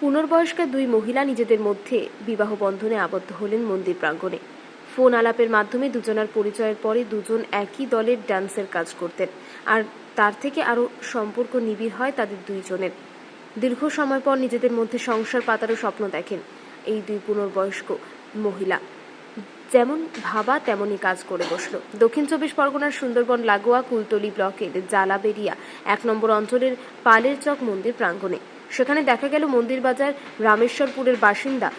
পুনর্বয়স্কা দুই মহিলা নিজেদের মধ্যে বিবাহ বন্ধনে আবদ্ধ হলেন মন্দির প্রাঙ্গণে। ফোন আলাপের মাধ্যমে দুজনার পরিচয়ের পরে দুজন একই দলের ডান্সের কাজ করতেন, আর তার থেকে আরও সম্পর্ক নিবিড় হয় তাদের দুইজনের। দীর্ঘ সময় পর নিজেদের মধ্যে সংসার পাতারও স্বপ্ন দেখেন এই দুই পুনর্বয়স্ক মহিলা। যেমন ভাবা তেমনই কাজ করে বসল। দক্ষিণ চব্বিশ পরগনার সুন্দরবন লাগোয়া কুলতলি ব্লকের জালাবেরিয়া এক নম্বর অঞ্চলের পালের চক মন্দির প্রাঙ্গণে। সেখানে দেখা গেল মন্দির বাজার রামেশ্বরপুরের বাসিন্দা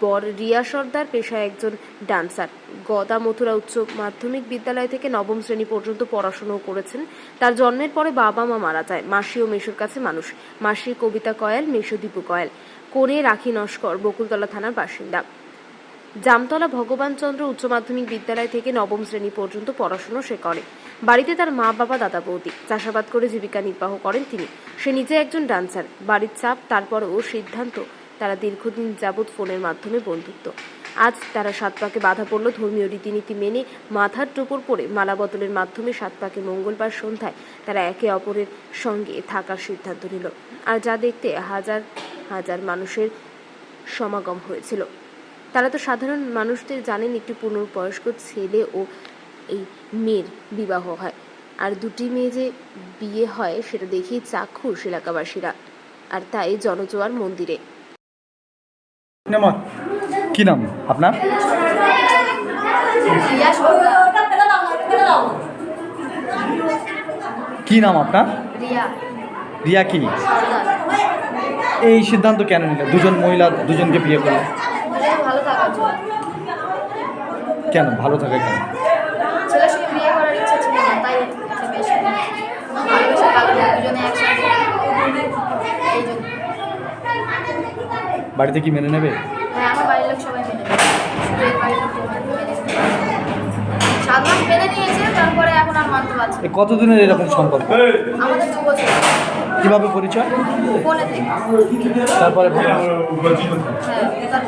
বর রিয়া সর্দার, পেশায় একজন ডান্সার। গদা মথুরা উচ্চ মাধ্যমিক বিদ্যালয় থেকে নবম শ্রেণি পর্যন্ত পড়াশোনাও করেছেন। তার জন্মের পরে বাবা মা মারা যায়। মাসি ও মেশুর কাছে মানুষ। মাসি কবিতা কয়াল মেশো দীপু কয়াল। কোনে রাখি নস্কর, বকুলতলা থানার বাসিন্দা। জামতলা ভগবানচন্দ্র উচ্চ মাধ্যমিক বিদ্যালয় থেকে নবম শ্রেণি পর্যন্ত পড়াশুনো সে করে। বাড়িতে তার মা, বাবা, দাদা, বৌদি। চাষাবাদ করে জীবিকা নির্বাহ করেন তিনি। সে নিজে একজন ডান্সার বাড়ির চাপ, তারপরেও সিদ্ধান্ত তারা দীর্ঘদিন যাবৎ ফোনের মাধ্যমে বন্ধুত্ব। আজ তারা সাত পাকে বাধা পড়ল ধর্মীয় রীতিনীতি মেনে মাথার টোপর পরে মালা বদলের মাধ্যমে সাত পাকে মঙ্গলবার সন্ধ্যায় তারা একে অপরের সঙ্গে থাকার সিদ্ধান্ত নিল। আর যা দেখতে হাজার হাজার মানুষের সমাগম হয়েছিল। তারা তো সাধারণ মানুষদের জানেন একটি পুনর্বয়স্ক ছেলে ও এই মেয়ের বিবাহ হয়। আর দুটি মেয়ে যে বিয়ে হয় সেটা দেখেই চাক্ষুষ এলাকাবাসীরা। আর তাই জনজোয়ার মন্দিরে। কি নাম আপনার? কি নাম আপনার? রিয়া। রিয়া কি? এই সিদ্ধান্ত কেন নিলে? দুজন মহিলা দুজনকে বিয়ে করলে দুজনে ভালো থাকার জন্য কেন? ভালো থাকে কেন? ছেলের সঙ্গে বিয়ে করার ইচ্ছা ছিল না তাই একটা বেশ ভালোবেসে ভালো দুজনে একসাথে এই জন্য। বাড়িতে কি মেনে নেবে? হ্যাঁ আমার বাড়ির লোক সবাই মেনে নেয় বিয়ের বাড়ির লোক মেনে নেয়। সাত মাস মেনে নিয়েছে তারপরে এখন আর মানতে পারছে কতদিনের এরকম সম্পর্ক? আমাদের দু বছর। কীভাবে পরিচয়? ফোনে থেকে। তারপরে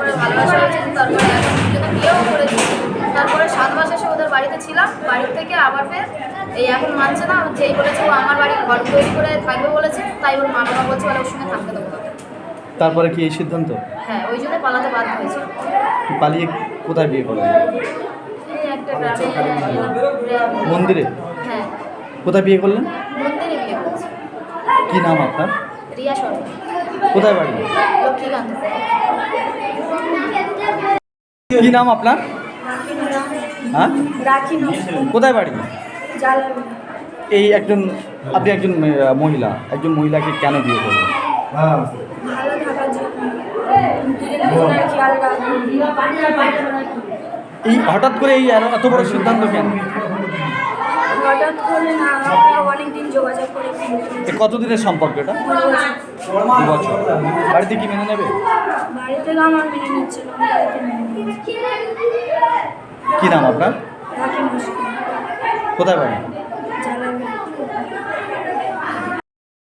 ছিলাম বাড়ি থেকে আবার ফের এই এখন মানছে না যেই বলেছে ও আমার বাড়ি ঘর তৈরি করে থাকবে বলেছে তাই ওর মা বাবা বলছে ওরা ওর সঙ্গে থাকতে দেবো। তারপরে কি এই সিদ্ধান্ত? হ্যাঁ ওই জন্য পালাতে বাধ্য হয়েছে। পালিয়ে কোথায় বিয়ে একটা গ্রামে মন্দিরে? হ্যাঁ। কোথায় বিয়ে করলেন? মন্দিরে বিয়ে করেছে। কি নাম আপনার? রিয়া সরকার কোথায় বাড়ি? লক্ষ্মীকান্ত। কি নাম আপনার? হ্যাঁ? কোথায় বাড়ি? এই একজন আপনি একজন মহিলা একজন মহিলাকে কেন বিয়ে খেয়াল এই হঠাৎ করে এই এত- বড় সিদ্ধান্ত কেন? কতদিনের সম্পর্ক এটা? দু বছর। বাড়িতে কি মেনে নেবে? বাড়ি থেকে আমার মেনে নিচ্ছিল কি নাম আপনার? কোথায় বাড়ি?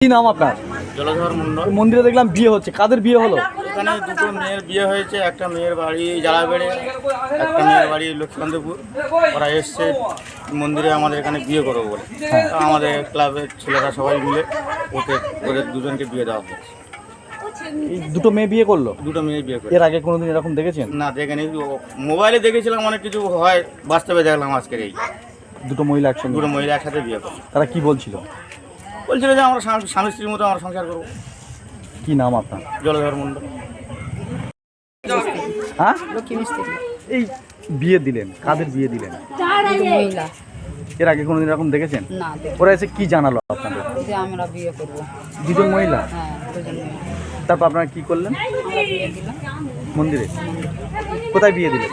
কি নাম আপনার? জলধর মণ্ডল। এই মন্দিরে দেখলাম বিয়ে হচ্ছে। কাদের বিয়ে হলো? এখানে দুটো মেয়ের বিয়ে হয়েছে। একটা মেয়ের বাড়ি জালাবেড়ে একটা মেয়ের বাড়ি লক্ষ্মীকান্তপুর। ওরা এসছে মন্দিরে আমাদের এখানে বিয়ে করব বলে। আমাদের ক্লাবের ছেলেরা সবাই মিলে ওকে ওদের দুজনকে বিয়ে দেওয়া হয়েছে। দুটো মেয়ে বিয়ে করল? দুটো মেয়ে বিয়ে করে এর আগে কোনোদিন এরকম দেখেছেন? না দেখেনি। মোবাইলে দেখেছিলাম অনেক কিছু হয় বাস্তবে দেখলাম আজকের এই। দুটো মহিলা একসঙ্গে? দুটো মহিলা একসাথে বিয়ে করে তারা কি বলছিল? বলছিল যে আমরা স্বামী স্ত্রীর মতো আমরা সংসার করব। কি নাম আপনার? জলধর মণ্ডল। হ্যাঁ? এই বিয়ে দিলেন কাদের বিয়ে দিলেন? এর আগে কোনোদিন এরকম দেখেছেন? ওরা এসে কি জানালো আপনাদের? যে আমরা বিয়ে করব। দুজন মহিলা? হ্যাঁ। তারপর আপনারা কি করলেন? মন্দিরে। কোথায় বিয়ে দিলেন?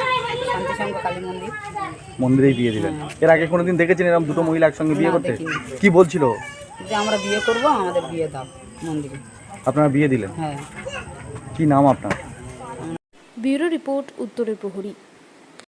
মন্দিরেই বিয়ে দিলেন। এর আগে কোনোদিন দেখেছেন এরকম দুটো মহিলা একসঙ্গে বিয়ে করতে। কি বলছিল? যে আমরা বিয়ে করব আমাদের বিয়ে দাও মন্দিরে। আপনারা বিয়ে দিলেন? হ্যাঁ। কি নাম আপনার? ব্যুরো রিপোর্ট উত্তরের প্রহরী।